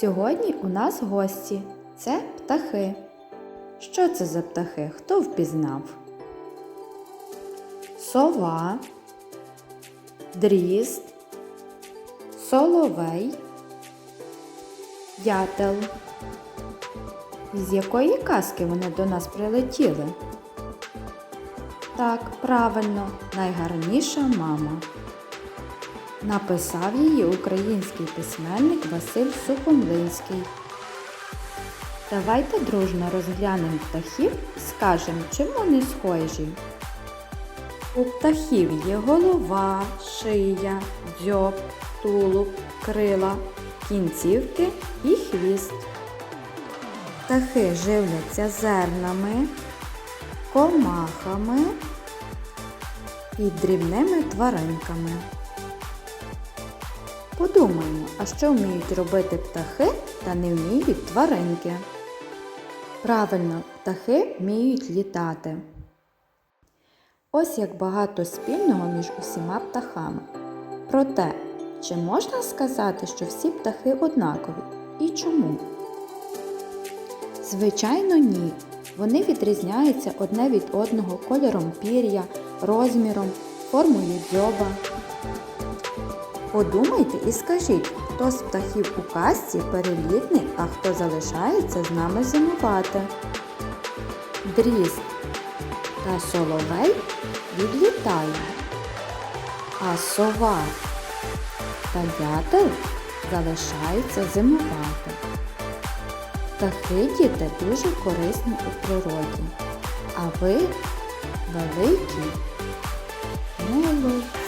Сьогодні у нас гості. Це птахи. Що це за птахи? Хто впізнав? Сова, дрізд, соловей, дятел. З якої казки вони до нас прилетіли? Так, правильно, найгарніша мама. Написав її український письменник Василь Сухомлинський. Давайте дружно розглянемо птахів і скажемо, чим вони схожі. У птахів є голова, шия, дзьоб, тулуб, крила, кінцівки і хвіст. Птахи живляться зернами, комахами і дрібними тваринками. Подумаємо, а що вміють робити птахи та не вміють тваринки? Правильно, птахи вміють літати. Ось як багато спільного між усіма птахами. Проте, чи можна сказати, що всі птахи однакові? І чому? Звичайно, ні. Вони відрізняються одне від одного кольором пір'я, розміром, формою дзьоба. Подумайте і скажіть, хто з птахів у казці перелітний, а хто залишається з нами зимувати. Дрізд та соловей відлітає, а сова та дятел залишаються зимувати. Птахи діти дуже корисні у природі, а ви великі молодці.